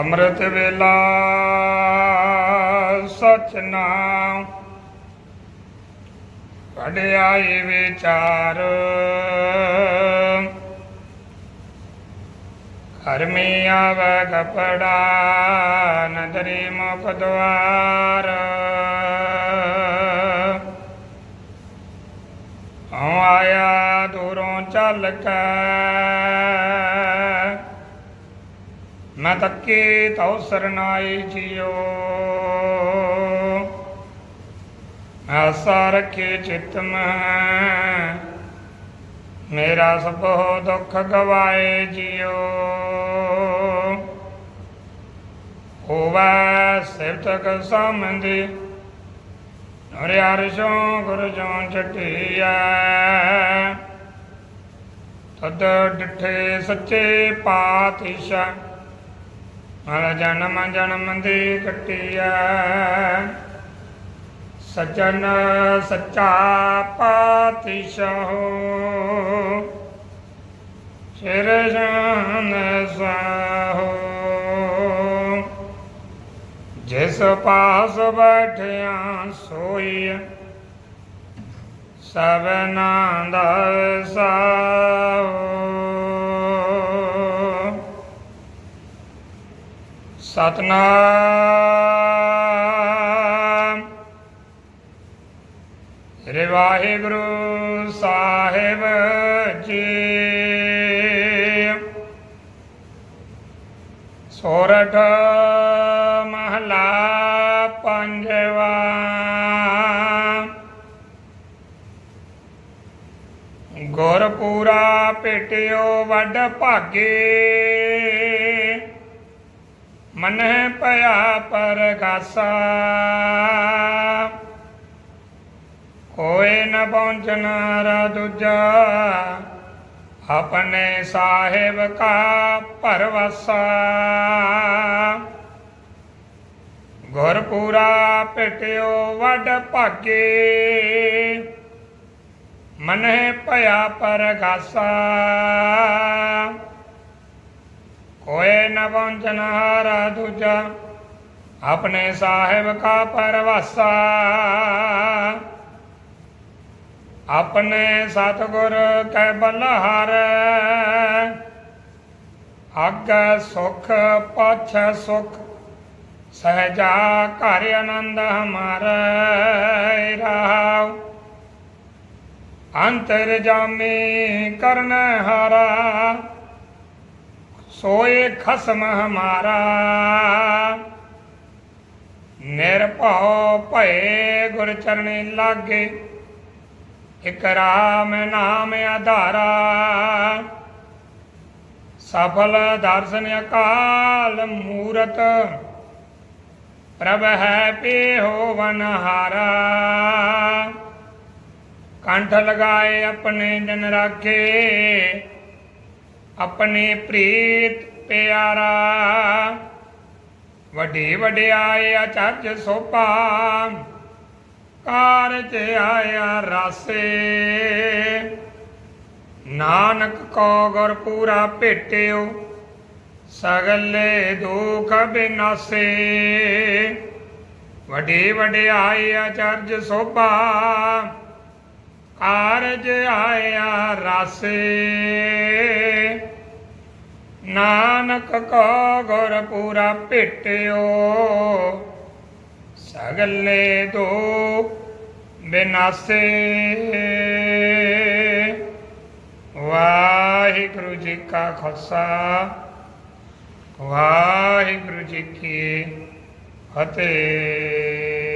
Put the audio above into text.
ਅੰਮ੍ਰਿਤ ਵੇਲਾ ਸਚ ਨਾਮ ਵਡਿਆਈ ਵਿਚਾਰ। ਕਰਮੀ ਆਵੈ ਕਪੜਾ ਨਦਰੀ ਮੁਖ ਦੁਆਰ। ਹਉ ਆਇਆ ਦੂਰੋਂ ਚੱਲ ਕੇ मैं तक्के तव शरणाय जियो। ऐसा रखे चित्त मेरा सब दुख गवाए जियो। हो शिव तक समझी हरियारशो गुरजो चटिया। तद डिठे सच्चे पातिशा ਮਲ ਜਨਮ ਜਨਮ ਦੀ ਕਟਿਆ ਸਜਣ ਸੱਚਾ ਪਾਤਸ਼ਾਹ। ਸਿਰ ਜਨ ਸਾਹੋ। ਜਿਸ ਪਾਸ ਬੈਠਿਆ ਸੋਈ ਸਭਨਾ ਦਾ ਸਾਹੋ। ਸਤਨਾਮ। ਸ੍ਰੀ ਵਾਹਿਗੁਰੂ ਸਾਹਿਬ ਜੀ। ਸੋਰਠ ਮਹਲਾ ਪੰਜਵਾ। ਗੁਰਪੂਰਾ ਭੇਟਿਓ ਵੱਡ ਭਾਗੇ। ਮਨਹਿ ਭਇਆ ਪਰਗਾਸਾ। ਕੋਏ ਨ ਪਹੁੰਚਨ ਰਾ ਦੂਜਾ, ਆਪਣੇ ਸਾਹਿਬ ਕਾ ਪਰਵਾਸਾ ਗੁਰਪੂਰਾ ਭਟਿਓ ਵੱਡ ਭਾਗੇ, ਮਨਹਿ ਭਇਆ ਪਰਗਾਸਾ। ਕੋਏ ਨ ਪਹੁੰਚਨ ਦੂਜਾ, ਆਪਣੇ ਸਾਹਿਬ ਕਾ ਪਰਵਾਸਾ। ਆਪਣੇ ਸਤਿਗੁਰ ਕੈ ਬਲਹਾਰ ਅੱਗ ਸੁਖ ਪਛ ਸੁਖ, ਸਹਜਾ ਘਰ ਆਨੰਦ ਹਮਾਰੇ ਰਹਾਉ ਅੰਤਰ ਜਾਮੀ ਕਰਨ ਹਾਰਾ ਸੋਏ ਖਸਮ ਹਮਾਰਾ ਨਿਰਭਉ ਭਏ ਗੁਰ ਚਰਣੀ ਲਾਗੇ, ਇਕ ਰਾਮ ਨਾਮ ਆਧਾਰਾ। ਸਫਲ ਦਰਸ਼ਨ ਅਕਾਲ ਮੂਰਤ, ਪ੍ਰਭ ਹੈ ਪੇਹੋ ਵਨਹਾਰਾ। ਕੰਠ ਲਗਾਏ ਆਪਣੇ ਜਨ ਰਾਖੇ ਆਪਣੇ ਪ੍ਰੀਤ ਪਿਆਰਾ। ਵੱਡੇ ਵਡਿਆਈ ਅਚਰਜ ਸੋਭਾ। ਕਾਰਜ ਆਇਆ ਰਾਸੇ। ਨਾਨਕ ਕੋ ਗੁਰ ਪੂਰਾ ਭੇਟਿਓ, ਸਗਲੇ ਦੁਖ ਬਿਨਾਸੇ। ਵੱਡੇ ਵਡਿਆਈ ਅਚਰਜ ਸੋਭਾ। ਕਾਰਜ ਆਇਆ ਰਾਸੇ। ਨਾਨਕ ਕੋ ਗੁਰ ਪੂਰਾ ਭੇਟਿਓ। ਸਗਲੇ ਦੋ ਬਿਨਾਸੇ। ਵਾਹਿਗੁਰੂ ਜੀ ਕਾ ਖਾਲਸਾ, ਵਾਹਿਗੁਰੂ ਜੀ ਕੀ ਫਤਿਹ।